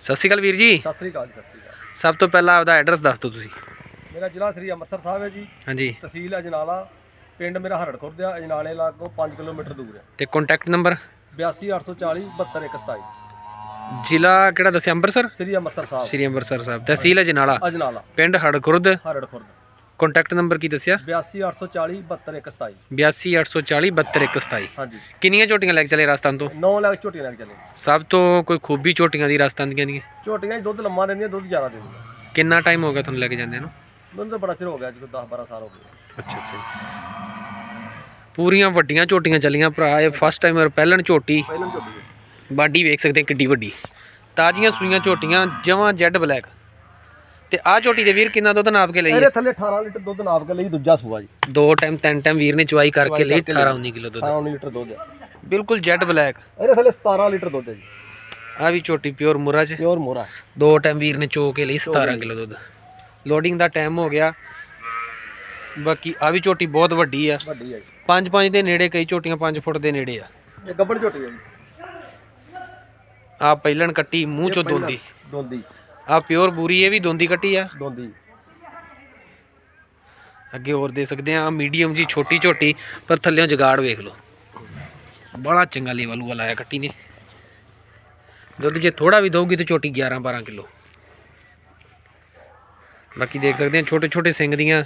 ਸਤਿ ਸ਼੍ਰੀ ਅਕਾਲ ਵੀਰ ਜੀ। ਸਤਿ ਸ੍ਰੀ ਅਕਾਲ ਜੀ, ਸਤਿ ਸ੍ਰੀ ਅਕਾਲ। ਸਭ ਤੋਂ ਪਹਿਲਾਂ ਆਪਦਾ ਐਡਰੈਸ ਦੱਸ ਦਿਓ ਤੁਸੀਂ। ਮੇਰਾ ਜ਼ਿਲ੍ਹਾ ਸ੍ਰੀ ਅੰਮ੍ਰਿਤਸਰ ਸਾਹਿਬ ਹੈ ਜੀ। ਹਾਂਜੀ। ਤਹਿਸੀਲ ਅਜਨਾਲਾ ਪਿੰਡ ਮੇਰਾ ਹਰੜ ਖੁਰਦ ਆ ਅਜਨਾਲੇ ਲਾਗੋਂ 5 ਕਿਲੋਮੀਟਰ ਦੂਰ ਹੈ। ਤੇ ਕੰਟੈਕਟ ਨੰਬਰ 82840 72127 ਜ਼ਿਲ੍ਹਾ ਕਿਹੜਾ ਦੱਸਿਆ ਅੰਮ੍ਰਿਤਸਰ? ਸ੍ਰੀ ਅੰਮ੍ਰਿਤਸਰ ਸਾਹਿਬ। ਸ਼੍ਰੀ ਅੰਮ੍ਰਿਤਸਰ ਸਾਹਿਬ। ਤਹਿਸੀਲ ਅਜਨਾਲਾ। ਅਜਨਾਲਾ। ਪਿੰਡ ਹੜਖੁਰਦ? ਹਰੜ ਖੁਰਦ ਕੰਟੈਕਟ ਨੰਬਰ ਕੀ ਦੱਸਿਆ? 82840 72127 8284 72127 ਹਾਂਜੀ। ਕਿੰਨੀਆਂ ਝੋਟੀਆਂ ਲੈ ਕੇ ਚਲੇ ਰਾਜਸਥਾਨ ਤੋਂ? 9 ਲੱਖ ਝੋਟੀਆਂ ਲੈ ਕੇ ਚੱਲੇ। ਸਭ ਤੋਂ ਕੋਈ ਖੂਬੀ ਝੋਟੀਆਂ ਦੀ ਰਾਜਸਥਾਨ ਦੀਆਂ ਦੀਆਂ? ਝੋਟੀਆਂ 'ਚ ਦੁੱਧ ਲੰਮਾ ਦਿੰਦੀਆਂ ਦੁੱਧ ਜ਼ਿਆਦਾ ਦਿੰਦੀਆਂ। ਕਿੰਨਾ ਟਾਈਮ ਹੋ ਗਿਆ ਤੁਹਾਨੂੰ ਲੈ ਕੇ ਜਾਂਦੇ ਨੂੰ? ਮੈਨੂੰ ਤਾਂ ਬੜਾ ਚਿਰ ਹੋ ਗਿਆ ਜਦੋਂ 10 12 ਸਾਲ ਹੋ ਗਏ। ਅੱਛਾ ਅੱਛਾ ਜੀ। ਪੂਰੀਆਂ ਵੱਡੀਆਂ ਝੋਟੀਆਂ ਚੱਲੀਆਂ ਭਰਾ ਇਹ ਫਸਟ ਟਾਈਮਰ ਪਹਿਲਣ ਝੋਟੀ ਪਹਿਲਾਂ ਝੋਟੀ ਹੈ। ਬਾਡੀ ਵੇਖ ਸਕਦੇ ਕਿੱਡੀ ਵੱਡੀ। ਤਾਜ਼ੀਆਂ ਸੂਈਆਂ ਝੋਟੀਆਂ ਜਮਾਂ ਜੈਡ ਬਲੈਕ। ਤੇ ਆਹ ਝੋਟੀ ਦੇ ਵੀਰ ਕਿੰਨਾ ਦੁੱਧ ਨਾਪ ਕੇ ਲਈ ਹੈ? ਇਹਦੇ ਥੱਲੇ 18 ਲੀਟਰ ਦੁੱਧ ਨਾਪ ਕੇ ਲਈ ਦੂਜਾ ਸੂਆ ਜੀ। ਦੋ ਟਾਈਮ ਤਿੰਨ ਟਾਈਮ ਵੀਰ ਨੇ ਚੁਆਈ ਕਰਕੇ ਲਈ ਕਰਕੇ ਲਈ। 18 19 ਕਿਲੋ ਦੁੱਧ। 18 ਲੀਟਰ ਦੁੱਧ ਹੈ। ਬਿਲਕੁਲ ਜੈਡ ਬਲੈਕ ਇਹਦੇ ਥੱਲੇ 17 ਲੀਟਰ ਦੁੱਧ ਹੈ ਜੀ। ਆ ਵੀ ਝੋਟੀ ਪਿਓਰ ਮੁਰਾ ਚ। ਪਿਓਰ ਮੋਰਾ। ਦੋ ਟਾਈਮ ਵੀਰ ਨੇ ਚੋ ਕੇ ਲਈ 17 ਕਿਲੋ ਦੁੱਧ। ਲੋਡਿੰਗ ਦਾ ਟਾਈਮ ਹੋ ਗਿਆ। ਬਾਕੀ ਆ ਵੀ ਝੋਟੀ ਬਹੁਤ ਵੱਡੀ ਆ। ਵੱਡੀ ਹੈ ਜੀ। 5-5 ਦੇ ਨੇੜੇ ਕਈ ਝੋਟੀਆਂ 5 ਫੁੱਟ ਦੇ ਨੇੜੇ ਆ। ਇਹ ਗੱਬੜ ਝੋਟੀ ਹੈ ਜੀ। ਆ ਪਹਿਲਣ ਕੱਟੀ ਮੂੰਹ ਚੋਂ ਦੋਂਦੀ ਦੋਂਦੀ ਆ ਪਿਓਰ ਬੂਰੀ ਇਹ ਵੀ ਦੋਂਦੀ ਕੱਟੀ ਆ? ਦੋਂਦੀ। ਅੱਗੇ ਹੋਰ ਦੇ ਸਕਦੇ ਆ ਮੀਡੀਅਮ ਜੀ ਛੋਟੀ ਝੋਟੀ ਪਰ ਥੱਲੇੋਂ ਜਗਾੜ ਵੇਖ ਲਓ। ਬੜਾ ਚੰਗਾ ਲੈਵਲ ਵਾਲਾ ਆਇਆ ਕੱਟੀ ਨੇ। ਦੁੱਧ ਜੇ ਥੋੜਾ ਵੀ ਦਊਗੀ ਤਾਂ ਝੋਟੀ 11 12 ਕਿਲੋ। ਬਾਕੀ ਦੇਖ ਸਕਦੇ ਆ ਛੋਟੇ ਛੋਟੇ ਸਿੰਘ ਦੀਆਂ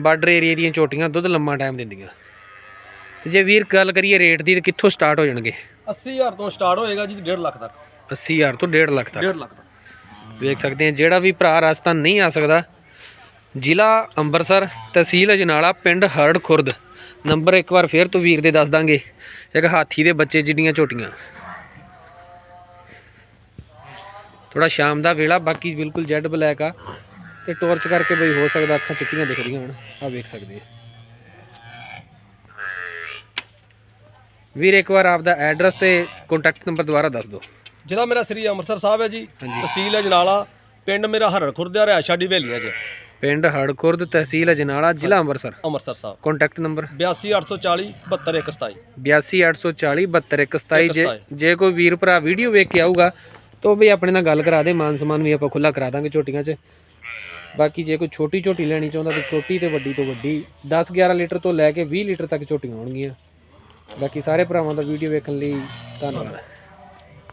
ਬਾਰਡਰ ਏਰੀਆ ਦੀਆਂ ਝੋਟੀਆਂ ਦੁੱਧ ਲੰਮਾ ਟਾਈਮ ਦਿੰਦੀਆਂ। ਤੇ ਜੇ ਵੀਰ ਗੱਲ ਕਰੀਏ ਰੇਟ ਦੀ ਤਾਂ ਕਿੱਥੋਂ ਸਟਾਰਟ ਹੋ ਜਾਣਗੇ? 80000 ਤੋਂ ਸਟਾਰਟ ਹੋਏਗਾ ਜੀ 1.5 ਲੱਖ ਤੱਕ। 80000 ਤੋਂ 1.5 ਲੱਖ ਤੱਕ। 1.5 ਲੱਖ ਤੱਕ। ਵੇਖ ਸਕਦੇ ਆ ਜਿਹੜਾ ਵੀ ਭਰਾ ਰਾਜਸਥਾਨ ਨਹੀਂ ਆ ਸਕਦਾ। ਜ਼ਿਲ੍ਹਾ ਅੰਮ੍ਰਿਤਸਰ ਤਹਿਸੀਲ ਅਜਨਾਲਾ, ਪਿੰਡ ਹਰੜ ਖੁਰਦ। ਨੰਬਰ ਇੱਕ ਵਾਰ ਫੇਰ ਤੋਂ ਵੀਰ ਦੇ ਦੱਸ ਦਾਂਗੇ, ਇੱਕ ਹਾਥੀ ਦੇ ਬੱਚੇ ਜਿੱਡੀਆਂ ਝੋਟੀਆਂ ਥੋੜਾ ਸ਼ਾਮ ਦਾ ਵੇਲਾ, ਬਾਕੀ ਬਿਲਕੁਲ ਜੈਡ ਬਲੈਕ ਆ। ਤੇ ਟੋਰਚ ਕਰਕੇ ਬਈ ਹੋ ਸਕਦਾ ਅੱਖਾਂ ਚਿੱਟੀਆਂ ਦਿਖ ਰਹੀਆਂ ਹੁਣ ਆ ਵੇਖ ਸਕਦੇ ਆ ਵੀਰ, ਇੱਕ ਵਾਰ ਆਪਦਾ ਐਡਰੈਸ ਤੇ ਕੰਟੈਕਟ ਨੰਬਰ ਦੁਬਾਰਾ ਦੱਸ ਦਿਓ। ਜ਼ਿਲ੍ਹਾ ਮੇਰਾ ਸ੍ਰੀ ਅੰਮ੍ਰਿਤਸਰ ਸਾਹਿਬ ਹੈ ਜੀ। ਤਹਿਸੀਲ ਅਜਨਾਲਾ ਪਿੰਡ ਮੇਰਾ ਹਰੜ ਖੁਰਦ ਆ ਰਿਹਾਇਸ਼ਾ ਢਵੇਲੀਆਂ 'ਚ। ਪਿੰਡ ਹੜਖੁਰਦ ਤਹਿਸੀਲ ਅਜਨਾਲਾ ਜ਼ਿਲ੍ਹਾ ਅੰਮ੍ਰਿਤਸਰ। ਅੰਮ੍ਰਿਤਸਰ ਸਾਹਿਬ। ਕੰਟੈਕਟ ਨੰਬਰ 82840 72127 82840 72127 ਜੇ ਜੇ ਕੋਈ ਵੀਰ ਭਰਾ ਵੀਡੀਓ ਵੇਖ ਕੇ ਆਊਗਾ ਤਾਂ ਵੀ ਆਪਣੇ ਨਾਲ ਗੱਲ ਕਰਾ ਦੇ ਮਾਨ ਸਮਾਨ ਵੀ ਆਪਾਂ ਖੁੱਲਾ ਕਰਾ ਦਾਂਗੇ ਝੋਟੀਆਂ 'ਚ। ਬਾਕੀ ਜੇ ਕੋਈ ਛੋਟੀ ਝੋਟੀ ਲੈਣੀ ਚਾਹੁੰਦਾ ਤਾਂ ਛੋਟੀ ਤੇ ਵੱਡੀ ਤੋਂ ਵੱਡੀ 10 11 ਲੀਟਰ ਤੋਂ ਲੈ ਕੇ 20 ਲੀਟਰ ਤੱਕ ਝੋਟੀਆਂ ਹੋਣਗੀਆਂ ਬਾਕੀ ਸਾਰੇ ਭਰਾਵਾਂ ਦਾ ਵੀਡੀਓ ਵੇਖਣ ਲਈ ਧੰਨਵਾਦ।